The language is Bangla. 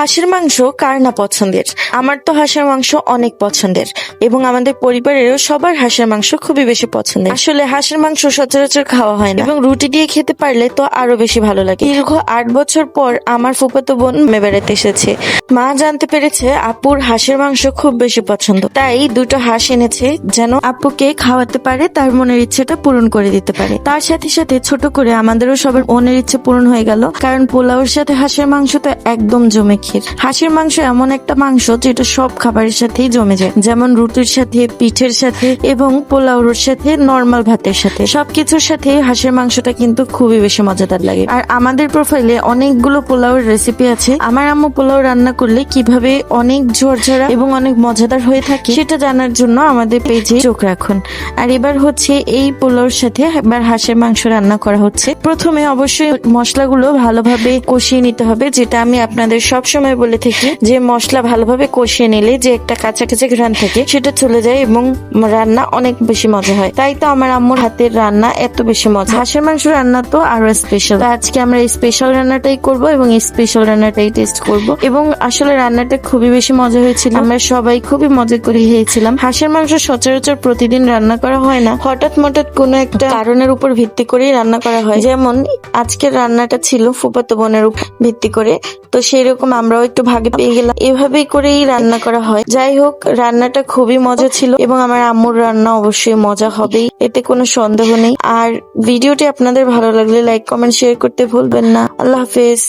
হাঁসের মাংস কার না পছন্দের? আমার তো হাঁসের মাংস অনেক পছন্দের। এবং আমাদের পরিবারেরও সবার হাঁসের মাংস খুবই বেশি পছন্দের। আসলে হাঁসের মাংস সচরাচর খাওয়া হয় না। এবং রুটি দিয়ে খেতে পারলে তো আরও বেশি ভালো লাগে। দীর্ঘ আট বছর পর আমার ফুফাতো বোন মেয়ে বেড়াতে এসেছে। মা জানতে পেরেছে আপুর হাঁসের মাংস খুব বেশি পছন্দ। তাই দুটো হাঁস এনেছে যেন আপুকে খাওয়াতে পারে, তার মনের ইচ্ছেটা পূরণ করে দিতে পারে। তার সাথে সাথে ছোট করে আমাদেরও সবার মনের ইচ্ছে পূরণ হয়ে গেল। কারণ পোলাওর সাথে হাঁসের মাংস তো একদম জমে ক্ষীর হাঁসের মাংস এমন একটা মাংস যেটা সব খাবারের সাথেই জমে যায়। যেমন রুটির সাথে, পিঠের সাথে এবং পোলাওর সাথে নর্মাল ভাতের সাথে। সবকিছুর সাথে হাঁসের মাংসটা কিন্তু খুবই বেশি মজাদার লাগে। আর আমাদের প্রোফাইলে অনেকগুলো পোলাওর রেসিপি আছে। আমার আম্মু পোলাও রান্না করলে কীভাবে অনেক ঝরঝরা এবং অনেক মজাদার হয়ে থাকে সেটা জানার জন্য আমাদের পেজে চোখ রাখুন। আর এবার হচ্ছে এই পোলাওর সাথে এবার হাঁসের মাংস রান্না করা হচ্ছে। প্রথমে অবশ্যই মশলাগুলো ভালোভাবে কষিয়ে নিতে হবে, যেটা আমি আপনাদের সব সময় বলে থাকি যে মশলা ভালোভাবে কষিয়ে নিলে যে একটা কাঁচা কাঁচা ঘ্রাণ থাকে, সেটা চলে যায় এবং রান্না অনেক বেশি মজা হয়। তাই তো আমার আম্মুর হাতের রান্না এত বেশি মজা। হাঁসের মাংস রান্না তো আরও স্পেশাল আজকে আমরা এই স্পেশাল রান্নাটাই করব এবং এই স্পেশাল রান্নাটাই টেস্ট করব। এবং আসলে রান্নাটা খুবই বেশি মজা হয়েছিল। আমরা সবাই খুবই মজা করে খেয়েছিলাম। হাঁসের মাংস সচরাচর প্রতিদিন রান্না করা হয় না। হঠাৎ মঠাৎ কোনো একটা কারণের উপর ভিত্তি করেই রান্না করা হয়। যেমন আজকের রান্নাটা ছিল ফুপাতো বোনের উপর ভিত্তি করে। তো সেই রকম আমরাও একটু ভাগে পেয়ে গেলাম। এভাবেই করেই রান্না করা হয়। যাই হোক, রান্নাটা খুবই মজা ছিল এবং আমার আম্মুর রান্না অবশ্যই মজা হবেই, এতে কোনো সন্দেহ নেই। আর ভিডিওটি আপনাদের ভালো লাগলে লাইক কমেন্ট শেয়ার করতে ভুলবেন না। আল্লাহ হাফেজ।